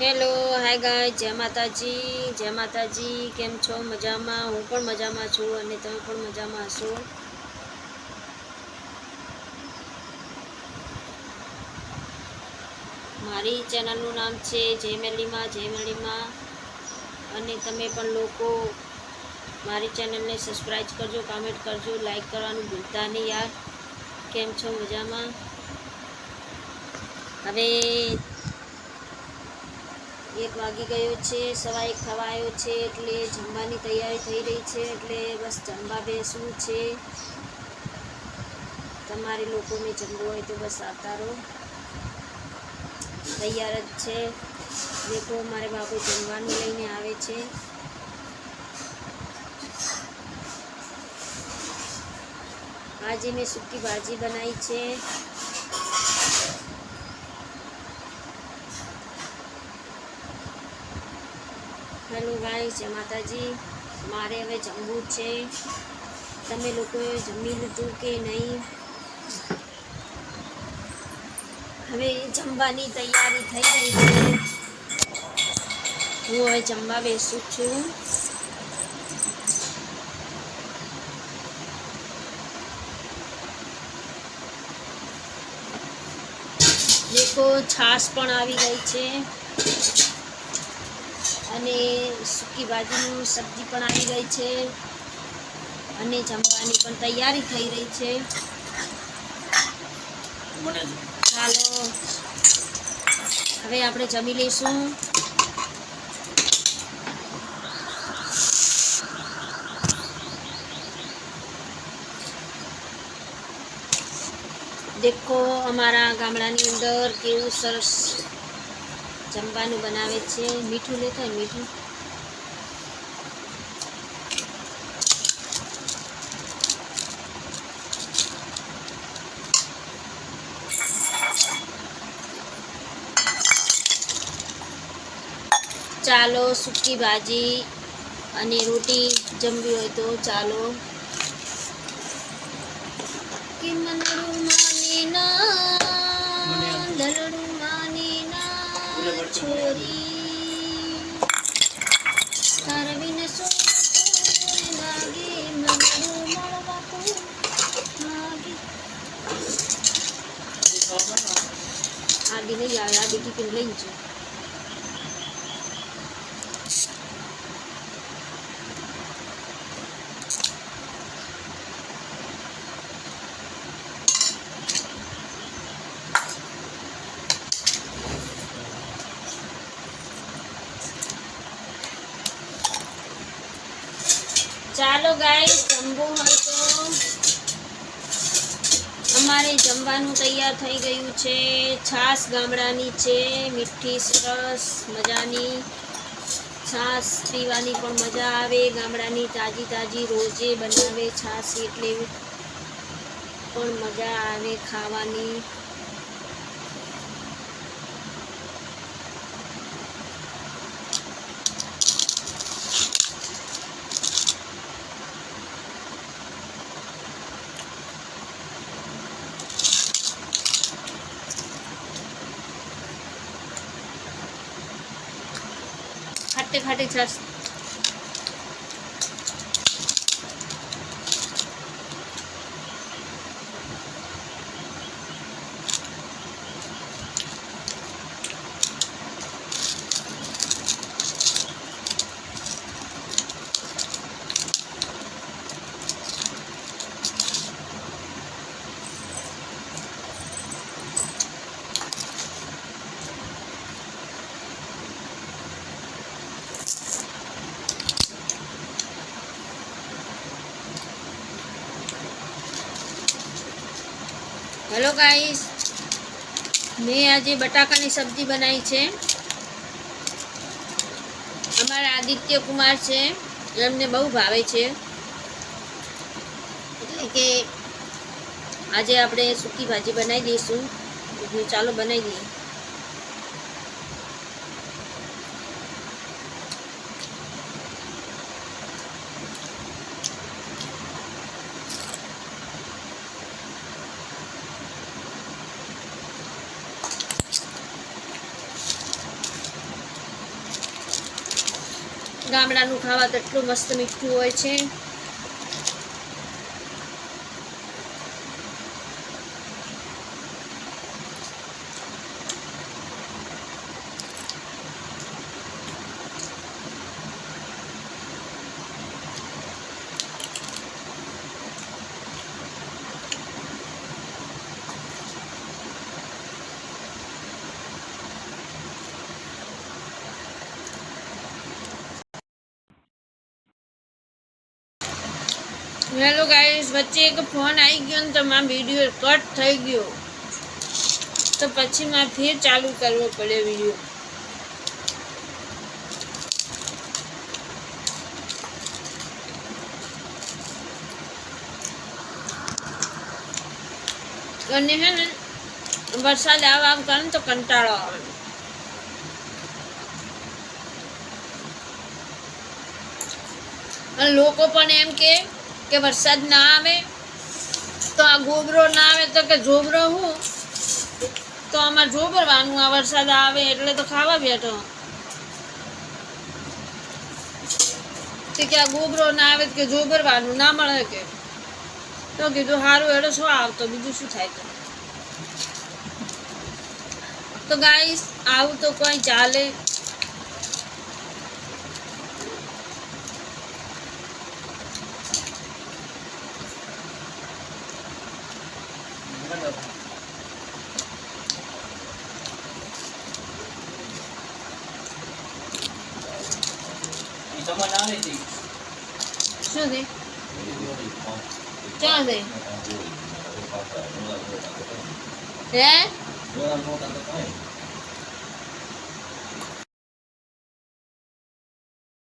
Hello hi ગાય જય માતાજી જય માતાજી, કેમ છો? મજામાં? હું પણ મજામાં છું અને તમે પણ મજામાં હશો? મારી ચેનલનું નામ છે જય મેલીમાં અને તમે પણ લોકો મારી ચેનલને સબસ્ક્રાઈબ કરજો કમેન્ટ કરજો લાઈક કરવાનું ભૂલતા નહીં યાર. કેમ છો? મજામાં? હવે એક વાગી ગયો છે સવા એક થવા છે એટલે જમવાની તૈયારી થઈ રહી છે એટલે બસ જમવા બેસવું છે. તમારે લોકોને જમવું હોય તો બસ આવતા રહો. તૈયાર જ છે. દેખો, મારે બાપુ જમવાનું લઈને આવે છે. આજે મેં સૂકી ભાજી બનાવી છે. હેલો ગાય જય માતાજી. મારે હવે જમવું છે. તમે લોકોએ જમી લીધું કે નહીં? હવે જમવાની તૈયારી થઈ રહી છે. હું હવે જમવા બેસું છું. દેખો છાશ પણ આવી ગઈ છે. અને સૂકી ભાજીનું સબ્જી પણ આવી ગઈ છે. અને જમવાની પણ તૈયારી થઈ રહી છે. ચાલો હવે આપણે જમી લઈશું. દેખો અમારા ગામડાની અંદર કેવું સરસ જમવાનું બનાવે છે. મીઠું લેતા મીઠું. ચાલો, સૂકી ભાજી અને રોટી જમવી હોય તો ચાલો. કે મનડું માની ના છોરી તારવીને સોને લાગે નહીં આવે આદિ ટિફિન લઈ છે ચાલો ગાય જમવું હોય તો અમારે જમવાનું તૈયાર થઈ ગયું છે. છાશ ગામડાની છે, મીઠી, સરસ, મજાની. છાશ પીવાની પણ મજા આવે. ગામડાની તાજી તાજી રોજે બનાવે છાશ એટલે પણ મજા આવે ખાવાની. ঘাটতে ঘাটে যাস હેલો ગાઈસ મેં આજે બટાકાની સબ્જી બનાવી છે. અમારા આદિત્ય કુમાર છે. એમને બહુ ભાવે છે. એટલે કે આજે આપણે સૂકી ભાજી બનાવી દઈશું. ચાલો બનાવી દઈએ. ગામડાનું ખાવા કેટલું મસ્ત મીઠું હોય છે. હેલો ગાઈસ, વચ્ચે એક ફોન આવી ગયો ને તો મારો વીડિયો કટ થઈ ગયો. તો પછી મારે ફેર ચાલુ કરવો પડ્યો વીડિયો. અને હે ને, વરસાદ આવ આવ કરે ને તો કંટાળો આવે. અને લોકો પણ એમ કે કે વરસાદ ના આવે, તો આ ગોબરો ના આવે, તો કે જોબરો હું? તો આમાં જોબરવાનું આ વરસાદ આવે એટલે તો ખાવા બેઠો. કે આ ગોબરો ના આવે કે જોબરવાનું ના મળે કે. તો કીધું સારું એડો શું આવતો? બીજું શું થાય તો? તો ગાઈસ, આવું તો કોઈ ચાલે. તમને આવે છે. શું છે? ક્યાં છે? હે?